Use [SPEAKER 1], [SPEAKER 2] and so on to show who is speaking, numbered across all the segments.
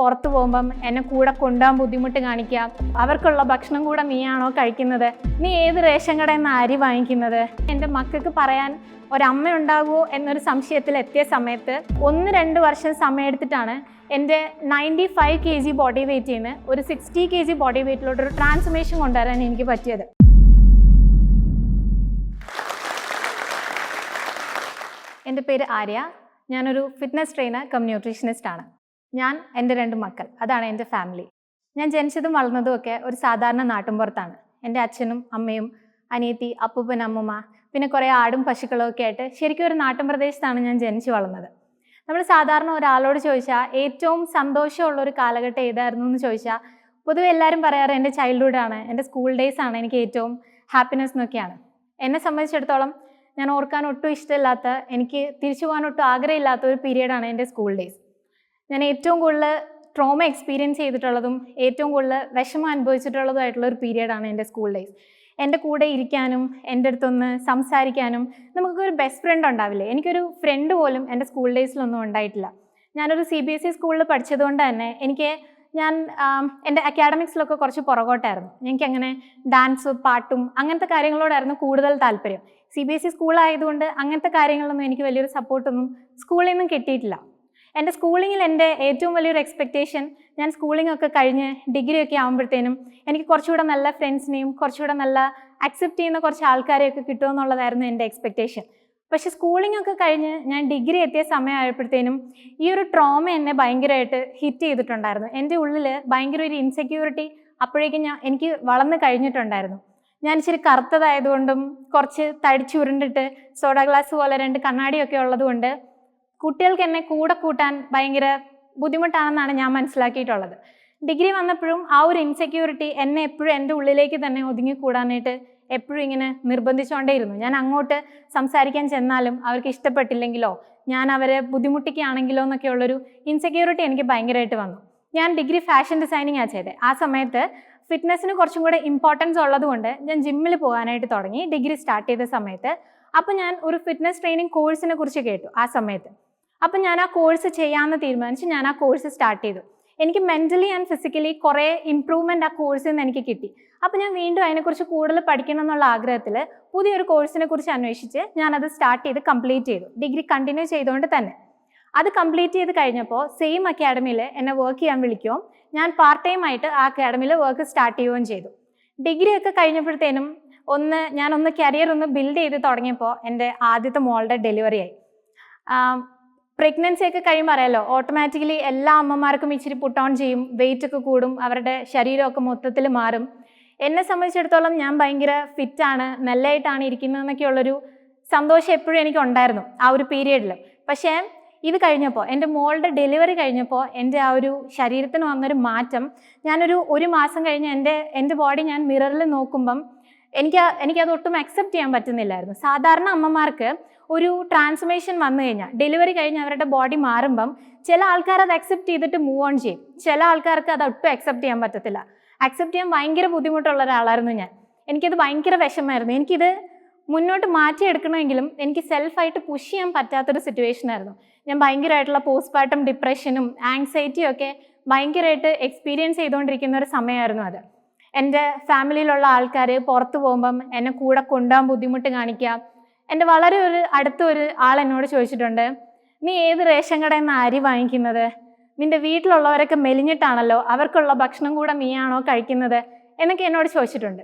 [SPEAKER 1] പുറത്തു പോകുമ്പം എന്നെ കൂടെ കൊണ്ടുപോകാൻ ബുദ്ധിമുട്ട് കാണിക്കുക. അവർക്കുള്ള ഭക്ഷണം കൂടെ നീയാണോ കഴിക്കുന്നത്? നീ ഏത് റേഷൻ കടയിൽ നിന്ന് അരി വാങ്ങിക്കുന്നത്? എന്റെ മക്കൾക്ക് പറയാൻ ഒരമ്മ ഉണ്ടാകുമോ എന്നൊരു സംശയത്തിൽ എത്തിയ സമയത്ത് ഒന്ന് രണ്ട് വർഷം സമയമെടുത്തിട്ടാണ് എന്റെ ninety five K G body വെയിറ്റിൽ നിന്ന് ഒരു സിക്സ്റ്റി കെ ജി ബോഡി വെയിറ്റിലോട്ട് ഒരു ട്രാൻസ്ഫർമേഷൻ കൊണ്ടുവരാൻ എനിക്ക് പറ്റിയത്. എന്റെ പേര് ആര്യ. ഞാനൊരു ഫിറ്റ്നസ് ട്രെയിനർ കം ന്യൂട്രീഷനിസ്റ്റ് ആണ്. ഞാൻ എന്റെ രണ്ട് മക്കൾ അതാണ് എന്റെ ഫാമിലി ഞാൻ ജനിച്ചതും വളർന്നതും ഒക്കെ ഒരു സാധാരണ നാട്ടിൻപുറത്താണ് എന്റെ അച്ഛനും അമ്മയും അനിയത്തി അപ്പൂപ്പൻ അമ്മമ്മ പിന്നെ കുറേ ആടും പശുക്കളും ഒക്കെ ആയിട്ട് ശരിക്കും ഒരു നാട്ടിൻ പ്രദേശത്താണ് ഞാൻ ജനിച്ചു വളർന്നത്. നമ്മൾ സാധാരണ ഒരാളോട് ചോദിച്ചാൽ ഏറ്റവും സന്തോഷമുള്ള ഒരു കാലഘട്ടം ഏതായിരുന്നു? എന്ന് ചോദിച്ചാൽ പൊതുവെ എല്ലാവരും പറയാറ് എന്റെ ചൈൽഡ്ഹുഡാണ് എന്റെ സ്കൂൾ ഡേയ്സ് ആണ് എനിക്ക് ഏറ്റവും ഹാപ്പിനെസ് എന്നൊക്കെയാണ്. എന്നെ സംബന്ധിച്ചിടത്തോളം ഞാൻ ഓർക്കാൻ ഒട്ടും ഇഷ്ടമില്ലാത്ത എനിക്ക് തിരിച്ചു പോകാൻ ഒട്ടും ആഗ്രഹമില്ലാത്ത ഒരു പീരീഡാണ് എന്റെ സ്കൂൾ ഡേയ്സ് ഞാൻ ഏറ്റവും കൂടുതൽ ട്രോമ എക്സ്പീരിയൻസ് ചെയ്തിട്ടുള്ളതും ഏറ്റവും കൂടുതൽ വിഷമം അനുഭവിച്ചിട്ടുള്ളതുമായിട്ടുള്ള ഒരു പീരീഡാണ് എന്റെ സ്കൂൾ ഡേയ്സ് എന്റെ കൂടെ ഇരിക്കാനും എന്റെ അടുത്തൊന്ന് സംസാരിക്കാനും നമുക്കൊരു ബെസ്റ്റ് ഫ്രണ്ട് ഉണ്ടാവില്ലേ? എനിക്കൊരു ഫ്രണ്ട് പോലും എന്റെ സ്കൂൾ ഡേയ്സിലൊന്നും ഉണ്ടായിട്ടില്ല. ഞാനൊരു സി ബി എസ് ഇ സ്കൂളിൽ പഠിച്ചതുകൊണ്ട് തന്നെ എനിക്ക് ഞാൻ എന്റെ അക്കാഡമിക്സിലൊക്കെ കുറച്ച് പുറകോട്ടായിരുന്നു. എനിക്കങ്ങനെ ഡാൻസ് പാട്ടും അങ്ങനത്തെ കാര്യങ്ങളോടായിരുന്നു കൂടുതൽ താല്പര്യം. സി ബി എസ് ഇ സ്കൂളായതുകൊണ്ട് അങ്ങനത്തെ കാര്യങ്ങളൊന്നും എനിക്ക് വലിയൊരു സപ്പോർട്ടൊന്നും സ്കൂളിൽ നിന്നും കിട്ടിയിട്ടില്ല. എന്റെ സ്കൂളിങ്ങിൽ എന്റെ ഏറ്റവും വലിയൊരു എക്സ്പെക്റ്റേഷൻ ഞാൻ സ്കൂളിംഗ് ഒക്കെ കഴിഞ്ഞ് ഡിഗ്രി ഒക്കെ ആകുമ്പോഴത്തേനും എനിക്ക് കുറച്ചുകൂടെ നല്ല ഫ്രണ്ട്സിനെയും കുറച്ചുകൂടെ നല്ല അക്സെപ്റ്റ് ചെയ്യുന്ന കുറച്ച് ആൾക്കാരെയൊക്കെ കിട്ടുമെന്നുള്ളതായിരുന്നു എന്റെ എക്സ്പെക്റ്റേഷൻ പക്ഷെ സ്കൂളിംഗ് ഒക്കെ കഴിഞ്ഞ് ഞാൻ ഡിഗ്രി എത്തിയ സമയമായപ്പോഴത്തേനും ഈ ഒരു ട്രോമ എന്നെ ഭയങ്കരമായിട്ട് ഹിറ്റ് ചെയ്തിട്ടുണ്ടായിരുന്നു. എന്റെ ഉള്ളിൽ ഭയങ്കര ഒരു ഇൻസെക്യൂരിറ്റി അപ്പോഴേക്കും ഞാൻ എനിക്ക് വളർന്നു കഴിഞ്ഞിട്ടുണ്ടായിരുന്നു. ഞാൻ ഇച്ചിരി കറുത്തതായതുകൊണ്ടും കുറച്ച് തടിച്ചുരുണ്ടിട്ട് സോഡ ഗ്ലാസ് പോലെ രണ്ട് കണ്ണാടിയൊക്കെ ഉള്ളതുകൊണ്ട് കുട്ടികൾക്ക് എന്നെ കൂടെ കൂട്ടാൻ ഭയങ്കര ബുദ്ധിമുട്ടാണെന്നാണ് ഞാൻ മനസ്സിലാക്കിയിട്ടുള്ളത്. ഡിഗ്രി വന്നപ്പോഴും ആ ഒരു ഇൻസെക്യൂരിറ്റി എന്നെ എപ്പോഴും എന്റെ ഉള്ളിലേക്ക് തന്നെ ഒതുങ്ങി കൂടാനായിട്ട് എപ്പോഴും ഇങ്ങനെ നിർബന്ധിച്ചുകൊണ്ടേയിരുന്നു ഞാൻ അങ്ങോട്ട് സംസാരിക്കാൻ ചെന്നാലും അവർക്ക് ഇഷ്ടപ്പെട്ടില്ലെങ്കിലോ ഞാൻ അവരെ ബുദ്ധിമുട്ടിക്കുകയാണെങ്കിലോ എന്നൊക്കെയുള്ളൊരു ഇൻസെക്യൂരിറ്റി എനിക്ക് ഭയങ്കരമായിട്ട് വന്നു. ഞാൻ ഡിഗ്രി ഫാഷൻ ഡിസൈനിങ് ആ ചെയ്തത് ആ സമയത്ത് ഫിറ്റ്നസ്സിന് കുറച്ചും കൂടെ ഇമ്പോർട്ടൻസ് ഉള്ളതുകൊണ്ട് ഞാൻ ജിമ്മിൽ പോകാനായിട്ട് തുടങ്ങി. ഡിഗ്രി സ്റ്റാർട്ട് ചെയ്ത സമയത്ത്. അപ്പോൾ ഞാൻ ഒരു ഫിറ്റ്നസ് ട്രെയിനിങ് കോഴ്സിനെ കുറിച്ച് കേട്ടു ആ സമയത്ത്. അപ്പം ഞാൻ ആ കോഴ്സ് ചെയ്യാമെന്ന് തീരുമാനിച്ച് ഞാൻ ആ കോഴ്സ് സ്റ്റാർട്ട് ചെയ്തു. എനിക്ക് മെന്റലി ആൻഡ് ഫിസിക്കലി കുറേ ഇമ്പ്രൂവ്മെന്റ് ആ കോഴ്സിൽ നിന്ന് എനിക്ക് കിട്ടി. അപ്പോൾ ഞാൻ വീണ്ടും അതിനെക്കുറിച്ച് കൂടുതൽ പഠിക്കണം എന്നുള്ള ആഗ്രഹത്തിൽ പുതിയൊരു കോഴ്സിനെ കുറിച്ച് അന്വേഷിച്ച് ഞാനത് സ്റ്റാർട്ട് ചെയ്ത് കംപ്ലീറ്റ് ചെയ്തു. ഡിഗ്രി കണ്ടിന്യൂ ചെയ്തുകൊണ്ട് തന്നെ. അത് കംപ്ലീറ്റ് ചെയ്ത് കഴിഞ്ഞപ്പോൾ സെയിം അക്കാഡമിയിൽ എന്നെ വർക്ക് ചെയ്യാൻ വിളിക്കുകയും ഞാൻ പാർട്ട് ടൈം ആയിട്ട് ആ അക്കാഡമിയിൽ വർക്ക് സ്റ്റാർട്ട് ചെയ്യുകയും ചെയ്തു. ഡിഗ്രി ഒക്കെ കഴിഞ്ഞപ്പോഴത്തേനും ഒന്ന് ഞാനൊന്ന് കരിയർ ഒന്ന് ബിൽഡ് ചെയ്ത് തുടങ്ങിയപ്പോൾ എന്റെ ആദ്യത്തെ മോളുടെ ഡെലിവറി ആയി. പ്രഗ്നൻസി ഒക്കെ കഴിയുമ്പോൾ അറിയാലോ ഓട്ടോമാറ്റിക്കലി എല്ലാ അമ്മമാർക്കും ഇച്ചിരി പുട്ട് ഓൺ ചെയ്യും വെയിറ്റ് ഒക്കെ കൂടും അവരുടെ ശരീരമൊക്കെ മൊത്തത്തിൽ മാറും. എന്നെ സംബന്ധിച്ചിടത്തോളം ഞാൻ ഭയങ്കര ഫിറ്റാണ് നല്ലതായിട്ടാണ് ഇരിക്കുന്നതെന്നൊക്കെയുള്ളൊരു സന്തോഷം എപ്പോഴും എനിക്ക് ഉണ്ടായിരുന്നു ആ ഒരു പീരീഡിൽ പക്ഷേ ഇത് കഴിഞ്ഞപ്പോൾ എന്റെ മോളുടെ ഡെലിവറി കഴിഞ്ഞപ്പോൾ എന്റെ ആ ഒരു ശരീരത്തിന് വന്നൊരു മാറ്റം. ഞാനൊരു ഒരു മാസം കഴിഞ്ഞ് എന്റെ എന്റെ ബോഡി ഞാൻ മിററിൽ നോക്കുമ്പം എനിക്ക് എനിക്കത് ഒട്ടും അക്സെപ്റ്റ് ചെയ്യാൻ പറ്റുന്നില്ലായിരുന്നു. സാധാരണ അമ്മമാർക്ക് ഒരു ട്രാൻസ്ഫർമേഷൻ വന്നു കഴിഞ്ഞാൽ ഡെലിവറി കഴിഞ്ഞ് അവരുടെ ബോഡി മാറുമ്പം ചില ആൾക്കാർ അത് അക്സെപ്റ്റ് ചെയ്തിട്ട് മൂവ് ഓൺ ചെയ്യും. ചില ആൾക്കാർക്ക് അത് ഒട്ടും അക്സെപ്റ്റ് ചെയ്യാൻ പറ്റത്തില്ല. അക്സെപ്റ്റ് ചെയ്യാൻ ഭയങ്കര ബുദ്ധിമുട്ടുള്ള ഒരാളായിരുന്നു ഞാൻ. എനിക്കത് ഭയങ്കര വിഷമമായിരുന്നു. എനിക്കിത് മുന്നോട്ട് മാറ്റിയെടുക്കണമെങ്കിലും എനിക്ക് സെൽഫായിട്ട് പുഷ് ചെയ്യാൻ പറ്റാത്തൊരു സിറ്റുവേഷൻ ആയിരുന്നു. ഞാൻ ഭയങ്കരമായിട്ടുള്ള പോസ്റ്റ്മോർട്ടം ഡിപ്രഷനും ആങ്സൈറ്റിയും ഒക്കെ ഭയങ്കരമായിട്ട് എക്സ്പീരിയൻസ് ചെയ്തുകൊണ്ടിരിക്കുന്ന ഒരു സമയമായിരുന്നു അത്. എന്റെ ഫാമിലിയിലുള്ള ആൾക്കാർ പുറത്ത് പോകുമ്പം എന്നെ കൂടെ കൊണ്ടുപോകാൻ ബുദ്ധിമുട്ട് കാണിക്കുക. എന്റെ വളരെ ഒരു അടുത്ത ഒരു ആൾ എന്നോട് ചോദിച്ചിട്ടുണ്ട് നീ ഏത് റേഷൻ കടയിൽ നിന്ന് അരി വാങ്ങിക്കുന്നത്? നിന്റെ വീട്ടിലുള്ളവരൊക്കെ മെലിഞ്ഞിട്ടാണല്ലോ അവർക്കുള്ള ഭക്ഷണം കൂടെ നീയാണോ കഴിക്കുന്നത്? എന്നൊക്കെ എന്നോട് ചോദിച്ചിട്ടുണ്ട്.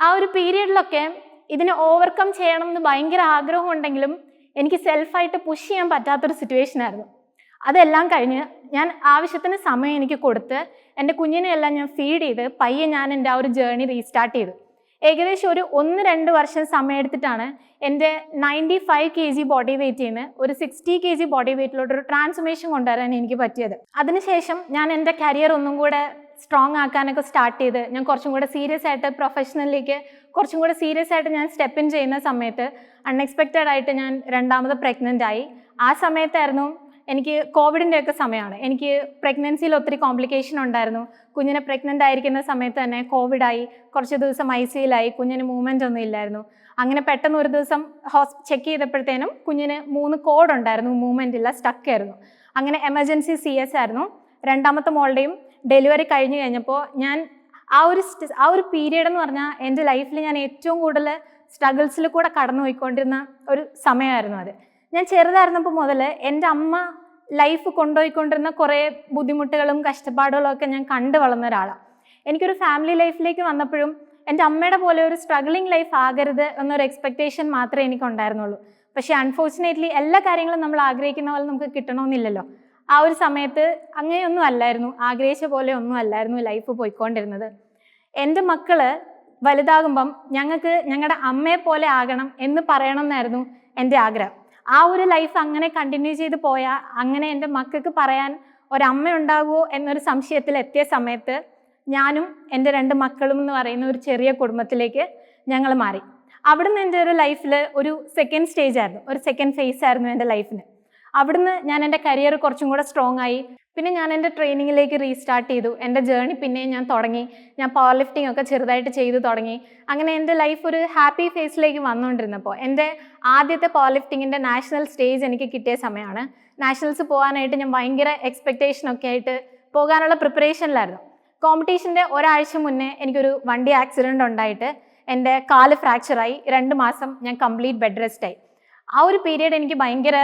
[SPEAKER 1] ആ ഒരു പീരീഡിലൊക്കെ ഇതിനെ ഓവർകം ചെയ്യണം എന്ന് ഭയങ്കര ആഗ്രഹമുണ്ടെങ്കിലും എനിക്ക് സെൽഫായിട്ട് പുഷ് ചെയ്യാൻ പറ്റാത്തൊരു സിറ്റുവേഷൻ ആയിരുന്നു. അതെല്ലാം കഴിഞ്ഞ് ഞാൻ ആവശ്യത്തിന് സമയം എനിക്ക് കൊടുത്ത് എന്റെ കുഞ്ഞിനെ എല്ലാം ഞാൻ ഫീഡ് ചെയ്ത് പയ്യെ ഞാൻ എന്റെ ആ ഒരു ജേർണി റീസ്റ്റാർട്ട് ചെയ്തു. ഏകദേശം ഒരു ഒന്ന് രണ്ട് വർഷം സമയം എടുത്തിട്ടാണ് എന്റെ ninety five K G body വെയിറ്റിൽ നിന്ന് ഒരു സിക്സ്റ്റി കെ ജി ബോഡി വെയിറ്റിലോട്ട് ഒരു ട്രാൻസ്ഫോർമേഷൻ കൊണ്ടുവരാൻ എനിക്ക് പറ്റിയത്. അതിനുശേഷം ഞാൻ എന്റെ കരിയർ ഒന്നും കൂടെ സ്ട്രോങ് ആക്കാനൊക്കെ സ്റ്റാർട്ട് ചെയ്ത് ഞാൻ കുറച്ചും കൂടെ സീരിയസ് ആയിട്ട് പ്രൊഫഷണലിലേക്ക് കുറച്ചും കൂടെ സീരിയസ് ആയിട്ട് ഞാൻ സ്റ്റെപ്പ് ഇൻ ചെയ്യുന്ന സമയത്ത് അൺഎക്സ്പെക്റ്റഡ് ആയിട്ട് ഞാൻ രണ്ടാമത് പ്രഗ്നന്റ് ആയി. ആ സമയത്തായിരുന്നു എനിക്ക് കോവിഡിന്റെ ഒക്കെ സമയമാണ്. എനിക്ക് പ്രഗ്നൻസിയിൽ ഒത്തിരി കോംപ്ലിക്കേഷൻ ഉണ്ടായിരുന്നു. കുഞ്ഞിനെ പ്രഗ്നന്റ് ആയിരിക്കുന്ന സമയത്ത് തന്നെ കോവിഡായി. കുറച്ച് ദിവസം ഐ സിയിലായി കുഞ്ഞിന് മൂവ്മെന്റ് ഒന്നും ഇല്ലായിരുന്നു. അങ്ങനെ പെട്ടെന്ന് ഒരു ദിവസം ഹോസ് ചെക്ക് ചെയ്തപ്പോഴത്തേനും കുഞ്ഞിന് മൂന്ന് കോഡ് ഉണ്ടായിരുന്നു. മൂവ്മെന്റ് ഇല്ല സ്റ്റക്ക് ആയിരുന്നു. അങ്ങനെ എമർജൻസി സി എസ് ആയിരുന്നു. രണ്ടാമത്തെ മോളുടെയും ഡെലിവറി കഴിഞ്ഞു കഴിഞ്ഞപ്പോൾ ഞാൻ ആ ഒരു ആ ഒരു പീരീഡ് എന്ന് പറഞ്ഞാൽ എന്റെ ലൈഫിൽ ഞാൻ ഏറ്റവും കൂടുതൽ സ്ട്രഗിൾസിൽ കൂടെ കടന്നു പോയിക്കൊണ്ടിരുന്ന ഒരു സമയമായിരുന്നു അത്. ഞാൻ ചെറുതായിരുന്നപ്പോൾ മുതൽ എന്റെ അമ്മ ലൈഫ് കൊണ്ടുപോയിക്കൊണ്ടിരുന്ന കുറേ ബുദ്ധിമുട്ടുകളും കഷ്ടപ്പാടുകളും ഒക്കെ ഞാൻ കണ്ടു വളർന്ന ഒരാളാണ് എനിക്കൊരു ഫാമിലി ലൈഫിലേക്ക് വന്നപ്പോഴും എന്റെ അമ്മയുടെ പോലെ ഒരു സ്ട്രഗ്ലിംഗ് ലൈഫ് ആകരുത് എന്നൊരു എക്സ്പെക്റ്റേഷൻ മാത്രമേ എനിക്ക് ഉണ്ടായിരുന്നുള്ളൂ പക്ഷേ അൺഫോർച്ചുനേറ്റ്ലി എല്ലാ കാര്യങ്ങളും നമ്മൾ ആഗ്രഹിക്കുന്ന പോലെ നമുക്ക് കിട്ടണമെന്നില്ലല്ലോ. ആ ഒരു സമയത്ത് അങ്ങനെയൊന്നും അല്ലായിരുന്നു. ആഗ്രഹിച്ച പോലെ ഒന്നും അല്ലായിരുന്നു ലൈഫ് പോയിക്കൊണ്ടിരുന്നത്. എന്റെ മക്കൾ വലുതാകുമ്പം ഞങ്ങൾക്ക് ഞങ്ങളുടെ അമ്മയെ പോലെ ആകണം എന്ന് പറയണമെന്നായിരുന്നു എന്റെ ആഗ്രഹം. ആ ഒരു ലൈഫ് അങ്ങനെ കണ്ടിന്യൂ ചെയ്ത് പോയാൽ അങ്ങനെ എന്റെ മക്കൾക്ക് പറയാൻ ഒരമ്മ ഉണ്ടാകുമോ എന്നൊരു സംശയത്തിൽ എത്തിയ സമയത്ത് ഞാനും എന്റെ രണ്ട് മക്കളും എന്ന് പറയുന്ന ഒരു ചെറിയ കുടുംബത്തിലേക്ക് ഞങ്ങൾ മാറി. അവിടുന്ന് എന്റെ ഒരു ലൈഫിൽ ഒരു സെക്കൻഡ് സ്റ്റേജ് ആയിരുന്നു. ഒരു സെക്കൻഡ് ഫേസ് ആയിരുന്നു എന്റെ ലൈഫിന് അവിടുന്ന് ഞാൻ എന്റെ കരിയർ കുറച്ചും കൂടെ സ്ട്രോങ് ആയി. പിന്നെ ഞാൻ എന്റെ ട്രെയിനിങ്ങിലേക്ക് റീസ്റ്റാർട്ട് ചെയ്തു. എന്റെ ജേർണി പിന്നെയും ഞാൻ തുടങ്ങി. ഞാൻ പവർ ലിഫ്റ്റിംഗ് ഒക്കെ ചെറുതായിട്ട് ചെയ്തു തുടങ്ങി. അങ്ങനെ എന്റെ ലൈഫ് ഒരു ഹാപ്പി ഫേസിലേക്ക് വന്നുകൊണ്ടിരുന്നപ്പോൾ എന്റെ ആദ്യത്തെ പവർ ലിഫ്റ്റിങ്ങിന്റെ നാഷണൽ സ്റ്റേജ് എനിക്ക് കിട്ടിയ സമയമാണ്. നാഷണൽസ് പോകാനായിട്ട് ഞാൻ ഭയങ്കര എക്സ്പെക്റ്റേഷൻ ഒക്കെ ആയിട്ട് പോകാനുള്ള പ്രിപ്പറേഷനിലായിരുന്നു കോമ്പറ്റീഷന്റെ ഒരാഴ്ച മുന്നേ എനിക്കൊരു വണ്ടി ആക്സിഡന്റ് ഉണ്ടായിട്ട് എന്റെ കാൽ ഫ്രാക്ചറായി രണ്ട് മാസം ഞാൻ കംപ്ലീറ്റ് ബെഡ് റെസ്റ്റായി ആ ഒരു പീരീഡ് എനിക്ക് ഭയങ്കര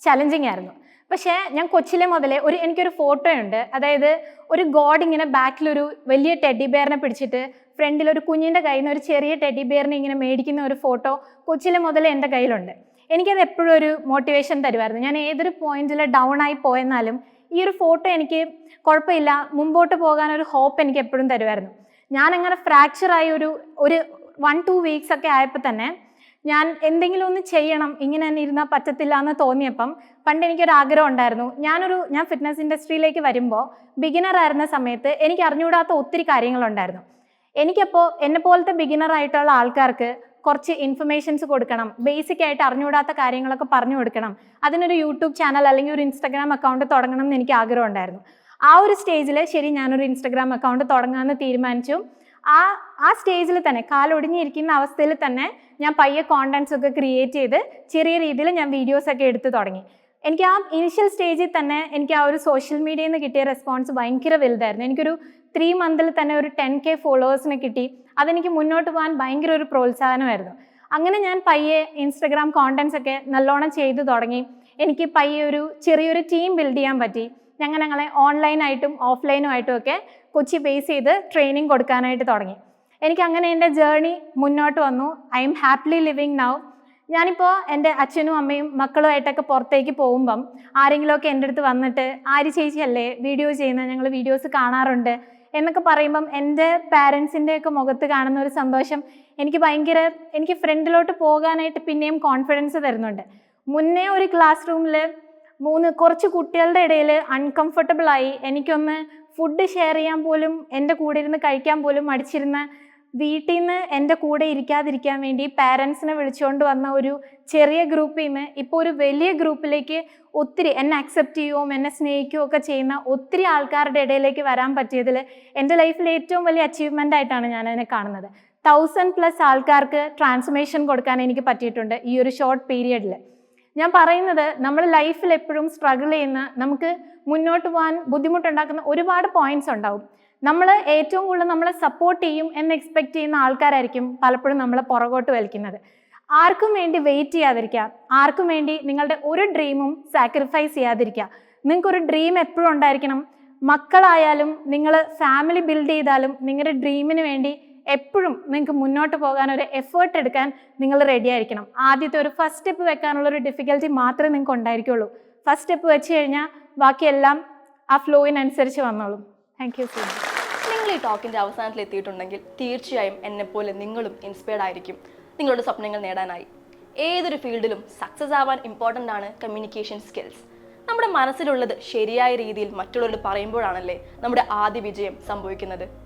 [SPEAKER 1] ചലഞ്ചിങ് ആയിരുന്നു. പക്ഷേ ഞാൻ കൊച്ചിലെ മുതലേ ഒരു എനിക്കൊരു ഫോട്ടോ ഉണ്ട് അതായത് ഒരു ഗോഡ് ഇങ്ങനെ ബാക്കിലൊരു വലിയ ടെഡി ബെയറിനെ പിടിച്ചിട്ട് ഫ്രണ്ടിൽ ഒരു കുഞ്ഞിന്റെ കയ്യിൽ നിന്ന് ഒരു ചെറിയ ടെഡി ബെയറിനെ ഇങ്ങനെ മേടിക്കുന്ന ഒരു ഫോട്ടോ കൊച്ചിലെ മുതലേ എന്റെ കയ്യിലുണ്ട്. എനിക്കത് എപ്പോഴും ഒരു മോട്ടിവേഷൻ തരുമായിരുന്നു. ഞാൻ ഏതൊരു പോയിന്റിൽ ഡൗൺ ആയി പോയെന്നാലും ഈ ഒരു ഫോട്ടോ എനിക്ക് കുഴപ്പമില്ല. മുമ്പോട്ട് പോകാൻ ഒരു ഹോപ്പ് എനിക്ക് എപ്പോഴും തരുമായിരുന്നു. ഞാൻ അങ്ങനെ ഫ്രാക്ചറായി ഒരു ഒരു വൺ ടു വീക്സ് ഒക്കെ ആയപ്പോൾ തന്നെ ഞാൻ എന്തെങ്കിലും ഒന്ന് ചെയ്യണം ഇങ്ങനെ തന്നെ ഇരുന്നാൽ പറ്റത്തില്ല എന്ന് തോന്നിയപ്പം പണ്ട് എനിക്കൊരു ആഗ്രഹം ഉണ്ടായിരുന്നു. ഞാനൊരു ഞാൻ ഫിറ്റ്നസ് ഇൻഡസ്ട്രിയിലേക്ക് വരുമ്പോൾ ബിഗിനർ ആയിരുന്ന സമയത്ത് എനിക്ക് അറിഞ്ഞുകൂടാത്ത ഒത്തിരി കാര്യങ്ങളുണ്ടായിരുന്നു. എനിക്കപ്പോൾ എന്നെ പോലത്തെ ബിഗിനർ ആയിട്ടുള്ള ആൾക്കാർക്ക് കുറച്ച് ഇൻഫർമേഷൻസ് കൊടുക്കണം ബേസിക് ആയിട്ട് അറിഞ്ഞുകൂടാത്ത കാര്യങ്ങളൊക്കെ പറഞ്ഞു കൊടുക്കണം. അതിനൊരു യൂട്യൂബ് ചാനൽ അല്ലെങ്കിൽ ഒരു ഇൻസ്റ്റാഗ്രാം അക്കൗണ്ട് തുടങ്ങണം എന്ന് എനിക്ക് ആഗ്രഹം ഉണ്ടായിരുന്നു. ആ ഒരു സ്റ്റേജിൽ ശരി ഞാനൊരു ഇൻസ്റ്റാഗ്രാം അക്കൗണ്ട് തുടങ്ങാമെന്ന് തീരുമാനിച്ചു. ആ ആ സ്റ്റേജിൽ തന്നെ കാലൊടിഞ്ഞിരിക്കുന്ന അവസ്ഥയിൽ തന്നെ ഞാൻ പയ്യെ കോണ്ടൻസ് ഒക്കെ ക്രിയേറ്റ് ചെയ്ത് ചെറിയ രീതിയിൽ ഞാൻ വീഡിയോസ് ഒക്കെ എടുത്തു തുടങ്ങി. എനിക്ക് ആ ഇനിഷ്യൽ സ്റ്റേജിൽ തന്നെ എനിക്ക് ആ ഒരു സോഷ്യൽ മീഡിയയിൽ നിന്ന് കിട്ടിയ റെസ്പോൺസ് ഭയങ്കര വലുതായിരുന്നു. എനിക്കൊരു ത്രീ മന്തിൽ തന്നെ ഒരു ടെൻ കെ ഫോളോവേഴ്സിനെ കിട്ടി. അതെനിക്ക് മുന്നോട്ട് പോകാൻ ഭയങ്കര ഒരു പ്രോത്സാഹനമായിരുന്നു. അങ്ങനെ ഞാൻ പയ്യെ ഇൻസ്റ്റഗ്രാം കോണ്ടൻസ് ഒക്കെ നല്ലോണം ചെയ്തു തുടങ്ങി. എനിക്ക് പയ്യെ ഒരു ചെറിയൊരു ടീം ബിൽഡ് ചെയ്യാൻ പറ്റി. ഞങ്ങൾ ഞങ്ങളെ ഓൺലൈനായിട്ടും ഓഫ്ലൈനും ആയിട്ടും ഒക്കെ കൊച്ചി ബേസ് ചെയ്ത് ട്രെയിനിങ് കൊടുക്കാനായിട്ട് തുടങ്ങി. എനിക്ക് അങ്ങനെ എന്റെ ജേർണി മുന്നോട്ട് വന്നു. I'm happily living now ഞാനിപ്പോൾ എന്റെ അച്ഛനും അമ്മയും മക്കളുമായിട്ടൊക്കെ പുറത്തേക്ക് പോകുമ്പം ആരെങ്കിലുമൊക്കെ എന്റെ അടുത്ത് വന്നിട്ട് ആര് ചേച്ചിയല്ലേ വീഡിയോ ചെയ്യുന്ന ഞങ്ങൾ വീഡിയോസ് കാണാറുണ്ട്. എന്നൊക്കെ പറയുമ്പം എന്റെ പാരൻസിന്റെ ഒക്കെ മുഖത്ത് കാണുന്ന ഒരു സന്തോഷം എനിക്ക് ഭയങ്കര എനിക്ക് ഫ്രണ്ടിലോട്ട് പോകാനായിട്ട് പിന്നെയും കോൺഫിഡൻസ് തരുന്നുണ്ട്. മുന്നേ ഒരു ക്ലാസ് റൂമിൽ മൂന്ന് കുറച്ച് കുട്ടികളുടെ ഇടയിൽ അൺകംഫർട്ടബിൾ ആയി എനിക്കൊന്ന് ഫുഡ് ഷെയർ ചെയ്യാൻ പോലും എന്റെ കൂടെ ഇരുന്ന് കഴിക്കാൻ പോലും മടിച്ചിരുന്ന വീട്ടിൽ നിന്ന് എന്റെ കൂടെ ഇരിക്കാതിരിക്കാൻ വേണ്ടി പാരൻസിനെ വിളിച്ചുകൊണ്ട് വന്ന ഒരു ചെറിയ ഗ്രൂപ്പിൽ നിന്ന് ഇപ്പോൾ ഒരു വലിയ ഗ്രൂപ്പിലേക്ക് ഒത്തിരി എന്നെ അക്സെപ്റ്റ് ചെയ്യുകയും എന്നെ സ്നേഹിക്കുകയും ഒക്കെ ചെയ്യുന്ന ഒത്തിരി ആൾക്കാരുടെ ഇടയിലേക്ക് വരാൻ പറ്റിയതിൽ എന്റെ ലൈഫിൽ ഏറ്റവും വലിയ അച്ചീവ്മെന്റ് ആയിട്ടാണ് ഞാൻ അതിനെ കാണുന്നത്. തൗസൻഡ് പ്ലസ് ആൾക്കാർക്ക് ട്രാൻസ്ഫർമേഷൻ കൊടുക്കാൻ എനിക്ക് പറ്റിയിട്ടുണ്ട് ഈ ഒരു ഷോർട്ട് പീരിയഡിൽ ഞാൻ പറയുന്നത് നമ്മൾ ലൈഫിൽ എപ്പോഴും സ്ട്രഗിൾ ചെയ്യുന്ന നമുക്ക് മുന്നോട്ട് പോകാൻ ബുദ്ധിമുട്ടുണ്ടാക്കുന്ന ഒരുപാട് പോയിന്റ്സ് ഉണ്ടാവും. നമ്മൾ ഏറ്റവും കൂടുതൽ നമ്മളെ സപ്പോർട്ട് ചെയ്യും എന്ന് എക്സ്പെക്ട് ചെയ്യുന്ന ആൾക്കാരായിരിക്കും പലപ്പോഴും നമ്മളെ പുറകോട്ട് വലിക്കുന്നത്. ആർക്കും വേണ്ടി വെയിറ്റ് ചെയ്യാതിരിക്കുക. ആർക്കും വേണ്ടി നിങ്ങളുടെ ഒരു ഡ്രീമും സാക്രിഫൈസ് ചെയ്യാതിരിക്കുക. നിങ്ങൾക്കൊരു ഡ്രീം എപ്പോഴും ഉണ്ടായിരിക്കണം. മക്കളായാലും നിങ്ങൾ ഫാമിലി ബിൽഡ് ചെയ്താലും നിങ്ങളുടെ ഡ്രീമിന് വേണ്ടി എപ്പോഴും നിങ്ങൾക്ക് മുന്നോട്ട് പോകാൻ ഒരു എഫേർട്ട് എടുക്കാൻ നിങ്ങൾ റെഡി ആയിരിക്കണം. ആദ്യത്തെ ഒരു ഫസ്റ്റ് സ്റ്റെപ്പ് വെക്കാനുള്ള ഒരു ഡിഫിക്കൽറ്റി മാത്രമേ നിങ്ങൾക്ക് ഉണ്ടായിരിക്കുള്ളൂ. ഫസ്റ്റ് സ്റ്റെപ്പ് വെച്ച് കഴിഞ്ഞാൽ ബാക്കിയെല്ലാം ആ ഫ്ലോയിനനുസരിച്ച് വന്നോളും. താങ്ക് യു സോ മച്ച്
[SPEAKER 2] നിങ്ങൾ ഈ ടോക്കിന്റെ അവസാനത്തിൽ എത്തിയിട്ടുണ്ടെങ്കിൽ തീർച്ചയായും എന്നെപ്പോലെ നിങ്ങളും ഇൻസ്പയർഡ് ആയിരിക്കും. നിങ്ങളുടെ സ്വപ്നങ്ങൾ നേടാനായി. ഏതൊരു ഫീൽഡിലും സക്സസ് ആവാൻ ഇമ്പോർട്ടന്റ് ആണ് കമ്മ്യൂണിക്കേഷൻ സ്കിൽസ് നമ്മുടെ മനസ്സിലുള്ളത് ശരിയായ രീതിയിൽ മറ്റുള്ളവരോട് പറയുമ്പോഴാണല്ലേ നമ്മുടെ ആദ്യ വിജയം സംഭവിക്കുന്നത്.